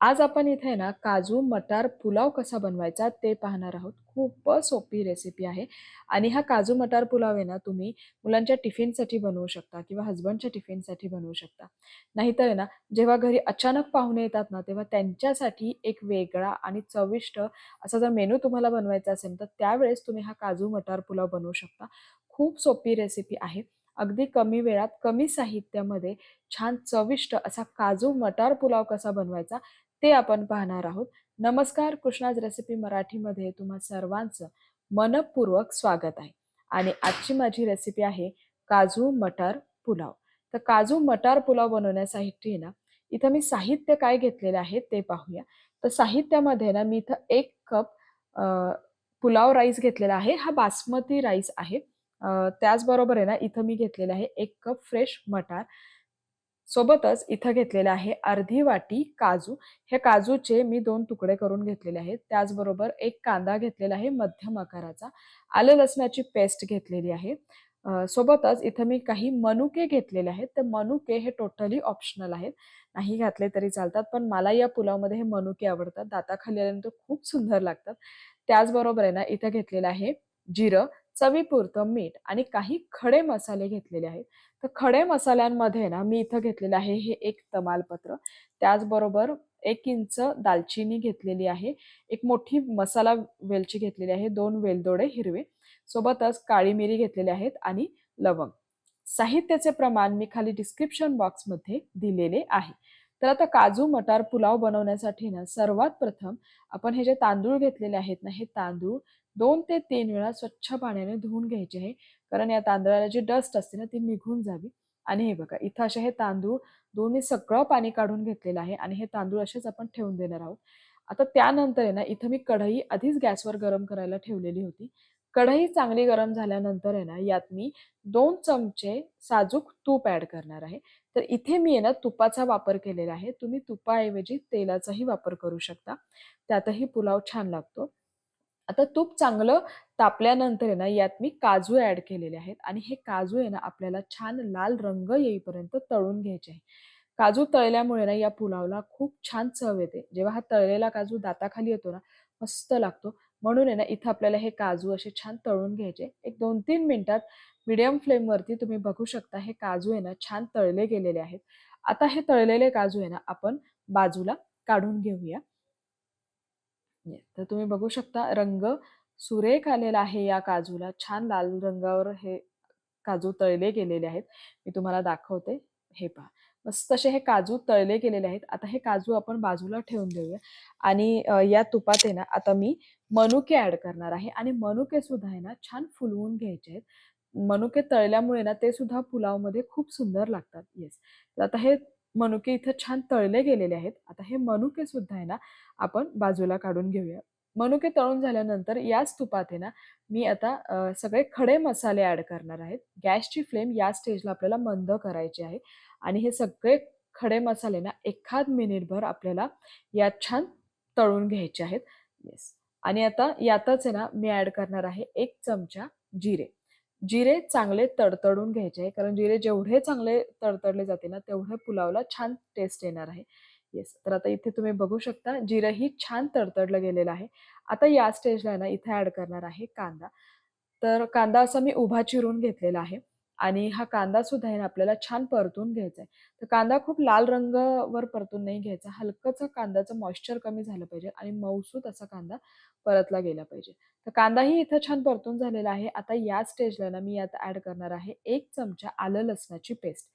आज आपण इथे ना काजू मटार पुलाव कसा बनवायचा ते पाहणार आहोत. खूपच सोपी रेसिपी आहे आणि हा काजू मटार पुलाव आहे ना तुम्ही मुलांच्या टिफिनसाठी बनवू शकता किंवा हसबंडच्या टिफिनसाठी बनवू शकता. नाहीतर आहे ना जेव्हा घरी अचानक पाहुणे येतात ना तेव्हा त्यांच्यासाठी एक वेगळा आणि चविष्ट असा जर मेनू तुम्हाला बनवायचा असेल तर त्यावेळेस तुम्ही हा काजू मटार पुलाव बनवू शकता. खूप सोपी रेसिपी आहे. अगदी कमी वेळात, कमी साहित्यामध्ये छान चविष्ट असा काजू मटार पुलाव कसा बनवायचा ते आपण पाहणार आहोत. नमस्कार कृष्णाज रेसिपी मराठीमध्ये तुम्हा सर्वांचं मनपूर्वक स्वागत आहे. आणि आजची माझी रेसिपी आहे काजू मटार पुलाव. तर काजू मटार पुलाव बनवण्यासाठी ना इथं मी साहित्य काय घेतलेलं आहे ते पाहूया. तर साहित्यामध्ये ना मी इथं एक कप पुलाव राईस घेतलेला आहे. हा बासमती राईस आहे. त्याचबरोबर आहे ना इथं मी घेतलेला आहे एक कप फ्रेश मटार सोबतच इथं घेतलेलं आहे अर्धी वाटी काजू. हे काजूचे मी दोन तुकडे करून घेतलेले आहेत. त्याचबरोबर एक कांदा घेतलेला आहे मध्यम आकाराचा. आलं लसणाची पेस्ट घेतलेली आहे. सोबतच इथं मी काही मनुके घेतलेले आहेत. तर मनुके हे टोटली ऑप्शनल आहेत. नाही घातले तरी चालतात पण मला या पुलावमध्ये हे मनुके आवडतात. दाताखाली आल्यानंतर खूप सुंदर लागतात. त्याचबरोबर आहे ना इथं घेतलेलं आहे जिरं. चवीपुरतं मीठ आणि काही खडे मसाले घेतलेले आहेत. तर खडे मसाल्यांमध्ये ना मी इथं घेतलेलं आहे हे एक तमालपत्र. त्याचबरोबर एक इंच दालचिनी घेतलेली आहे. एक मोठी मसाला वेलची घेतलेली आहे. दोन वेलदोडे हिरवे. सोबतच काळी मिरी घेतलेली आहेत आणि लवंग. साहित्याचे प्रमाण मी खाली डिस्क्रिप्शन बॉक्समध्ये दिलेले आहे. तर आता काजू मटार पुलाव बनवण्यासाठी ना सर्वात प्रथम आपण हे जे तांदूळ घेतलेले आहेत ना हे तांदूळ दोन ते तीन वेळा स्वच्छ पाण्याने धुवून घ्यायचे आहे. कारण या तांदळाला जी डस्ट असते ना ती निघून जावी. आणि हे बघा इथं असे हे तांदूळ दोन्ही सगळं पाणी काढून घेतलेलं आहे आणि हे तांदूळ असेच आपण ठेवून देणार आहोत. आता त्यानंतर आहे ना इथं मी कढई आधीच गॅसवर गरम करायला ठेवलेली होती. कढई चांगली गरम झाल्यानंतर आहे ना यात मी दोन चमचे साजूक तूप ॲड करणार आहे. तर इथे मी आहे ना तुपाचा वापर केलेला आहे. तुम्ही तुपाऐवजी तेलाचाही वापर करू शकता. त्यातही पुलाव छान लागतो. आता तूप चांगलं तापल्यानंतर आहे ना यात मी काजू ॲड केलेले आहेत. आणि हे काजू आहे ना आपल्याला छान लाल रंग येईपर्यंत तळून घ्यायचे आहे. काजू तळल्यामुळे ना या पुलावला खूप छान चव येते. जेव्हा हा तळलेला काजू दाताखाली येतो ना मस्त लागतो. म्हणून आहे ना इथं आपल्याला हे काजू असे छान तळून घ्यायचे. एक दोन तीन मिनिटात मिडियम फ्लेमवरती तुम्ही बघू शकता हे काजू आहे ना छान तळले गेलेले आहेत. आता हे तळलेले काजू आहे ना आपण बाजूला काढून घेऊया. तर तुम्ही बघू शकता रंग सुरेख आलेला आहे या काजूला. छान लाल रंगावर हे काजू तळले गेलेले आहेत. मी तुम्हाला दाखवते. हे पहा. मस्त असे हे काजू तळले गेलेले आहेत. आता हे काजू आपण बाजूला ठेवून देऊया. आणि या तुपात आहे ना आता मी मनुके ऍड करणार आहे. आणि मनुके सुद्धा आहे ना छान फुलवून घ्यायचे आहेत. मनुके तळल्यामुळे ना ते सुद्धा पुलावमध्ये खूप सुंदर लागतात. येस तर आता हे मनुके इथं छान तळले गेलेले आहेत. आता हे मनुके सुद्धा आहे ना आपण बाजूला काढून घेऊया. मनुके तळून झाल्यानंतर याच तुपात आहे ना मी आता सगळे खडे मसाले ऍड करणार आहेत. गॅसची फ्लेम या स्टेजला आपल्याला मंद करायची आहे. आणि हे सगळे खडे मसाले ना एखाद मिनिटभर आपल्याला यात छान तळून घ्यायचे आहेत. येस आणि आता यातच आहे ना मी ऍड करणार आहे एक चमचा जिरे. जिरे चांगले तडतडून घ्यायचे आहे कारण जिरे जेवढे चांगले तडतडले जाते ना तेवढे पुलावला छान टेस्ट येणार आहे. येस तर आता इथे तुम्ही बघू शकता जिरंही छान तडतडलं गेलेलं आहे. आता या स्टेजला ना इथे ॲड करणार आहे कांदा. तर कांदा असा मी उभा चिरून घेतलेला आहे आणि हा कांदा सुद्धा आहे ना आपल्याला छान परतून घ्यायचा आहे. तर कांदा खूप लाल रंगावर परतून नाही घ्यायचा. हलकंच कांद्याचं मॉइश्चर कमी झालं पाहिजे आणि मऊसूत असा कांदा परतला गेला पाहिजे. तर कांदाही इथं छान परतून झालेला आहे. आता या स्टेजला ना मी यात ऍड करणार आहे एक चमचा आलं लसणाची पेस्ट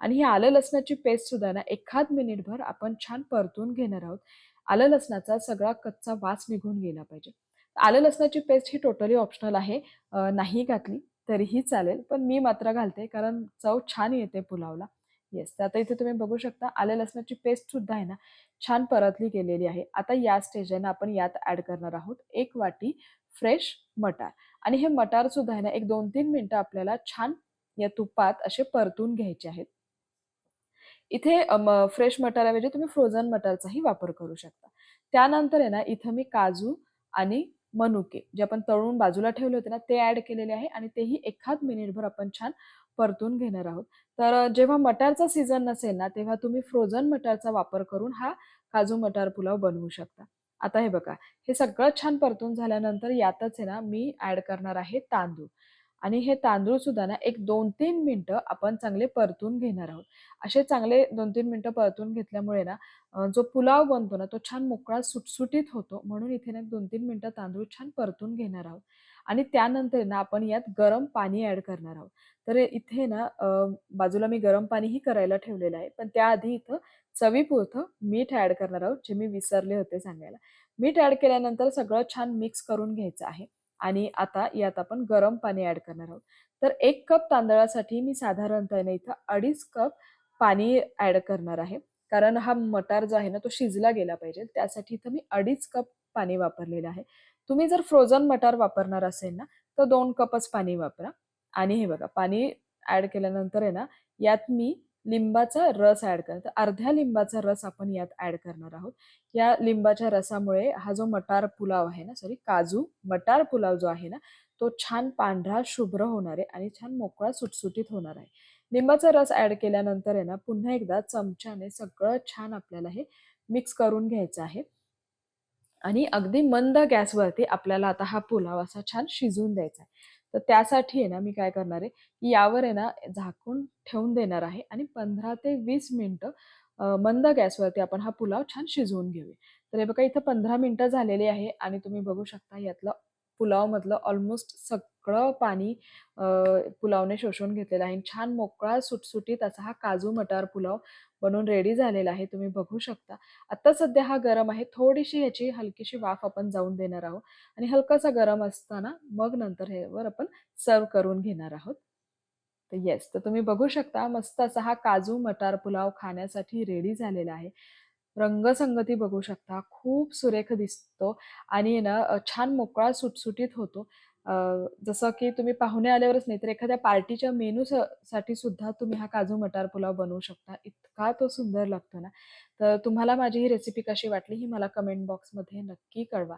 आणि ही आलं लसणाची पेस्ट सुद्धा ना एखाद मिनिटभर आपण छान परतून घेणार आहोत. आलं लसणाचा सगळा कच्चा वास निघून गेला पाहिजे. आलं लसणाची पेस्ट ही टोटली ऑप्शनल आहे. नाही घातली तरीही चालेल पण मी मात्र घालते कारण चव छान येते पुलावला. येस तर आता इथे तुम्ही बघू शकता आले लसणाची पेस्ट सुद्धा आहे ना छान परतली गेलेली आहे. आता या स्टेजला आपण यात ऍड करणार आहोत एक वाटी फ्रेश मटार. आणि हे मटार सुद्धा आहे ना एक दोन तीन मिनिटं आपल्याला छान या तुपात असे परतून घ्यायचे आहेत. इथे फ्रेश मटाराऐवजी तुम्ही फ्रोझन मटारचाही वापर करू शकता. त्यानंतर आहे ना इथं मी काजू आणि मनुके जे आपण तळून बाजूला ठेवले होते ना ते ऍड केलेले आहे आणि तेही एखाद मिनिटभर आपण छान परतून घेणार आहोत. तर जेव्हा मटारचा सीझन नसेल ना तेव्हा तुम्ही फ्रोझन मटारचा वापर करून हा काजू मटार पुलाव बनवू शकता. आता हे बघा हे सगळं छान परतून झाल्यानंतर यातच आहे ना मी ॲड करणार आहे तांदूळ. आणि हे तांदूळ सुद्धा ना एक दोन तीन मिनटं आपण चांगले परतून घेणार आहोत. असे चांगले दोन तीन मिनटं परतून घेतल्यामुळे ना जो पुलाव बनतो ना तो छान मोकळा सुटसुटीत होतो. म्हणून इथे ना दोन तीन मिनटं तांदूळ छान परतून घेणार आहोत. आणि त्यानंतर ना आपण यात गरम पाणी ॲड करणार आहोत. तर इथे ना बाजूला मी गरम पाणीही करायला ठेवलेलं आहे. पण त्याआधी इथं चवीपुरतं मीठ ॲड करणार आहोत जे मी विसरले होते सांगायला. मीठ ॲड केल्यानंतर सगळं छान मिक्स करून घ्यायचं आहे. आणि आता यात आपण गरम पाणी ॲड करणार आहोत. तर एक कप तांदळासाठी मी साधारणतः इथं अडीच कप पाणी ॲड करणार आहे. कारण हा मटार जो आहे ना तो शिजला गेला पाहिजे. त्यासाठी इथं मी अडीच कप पाणी वापरलेलं आहे. तुम्ही जर फ्रोझन मटार वापरणार असेल ना तर दोन कपच पाणी वापरा. आणि हे बघा पाणी ॲड केल्यानंतर आहे ना यात मी लिंबाचा रस ॲड करतात अर्ध्या लिंबाचा रस आपण यात ॲड करणार आहोत. या लिंबाच्या रसामुळे हा जो मटार पुलाव आहे ना सॉरी काजू मटार पुलाव जो आहे ना तो छान पांढरा शुभ्र होणार आहे आणि छान मोकळा सुटसुटीत होणार आहे. लिंबाचा रस ॲड केल्यानंतर आहे ना पुन्हा एकदा चमच्याने सगळं छान आपल्याला हे मिक्स करून घ्यायचं आहे. आणि अगदी मंद गॅसवरती आपल्याला आता हा पुलाव असा छान शिजवून द्यायचा आहे. तर त्यासाठी आहे ना मी काय करणार आहे की यावर आहे ना झाकून ठेवून देणार आहे आणि पंधरा ते वीस मिनटं मंद गॅसवरती आपण हा पुलाव छान शिजवून घेऊया. तर हे बघा इथं पंधरा मिनटं झालेली आहे आणि तुम्ही बघू शकता यातलं पुलावमधलं ऑलमोस्ट सगळं पाणी पुलावने शोषून घेतलेलं आहे. छान मोकळा सुटसुटीत असा हा काजू मटार पुलाव बनवून रेडी झालेला आहे तुम्ही बघू शकता. आता सध्या हा गरम आहे थोडीशी ह्याची हलकीशी वाफ आपण जाऊन देणार आहोत. आणि हलकासा गरम असताना मग नंतर ह्यावर आपण सर्व करून घेणार आहोत. तर येस तर तुम्ही बघू शकता मस्त असा हा काजू मटार पुलाव खाण्यासाठी रेडी झालेला आहे. रंगसंगती बघू शकता खूप सुरेख दिसतो. आणि ना छान मोकळा सुटसुटीत होतो. जसं की तुम्ही पाहुणे आल्यावरच नाही तर एखाद्या पार्टीच्या मेनू साठी सुद्धा तुम्ही हा काजू मटार पुलाव बनवू शकता. इतका तो सुंदर लागतो ना. तर तुम्हाला माझी ही रेसिपी कशी वाटली ही मला कमेंट बॉक्समध्ये नक्की कळवा.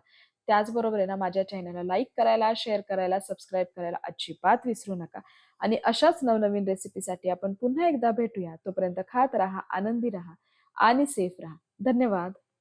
त्याचबरोबर आहे ना माझ्या चॅनलला लाईक करायला शेअर करायला सबस्क्राईब करायला अजिबात विसरू नका. आणि अशाच नवनवीन रेसिपीसाठी आपण पुन्हा एकदा भेटूया. तोपर्यंत खात राहा आनंदी राहा आणि सेफ राहा. धन्यवाद.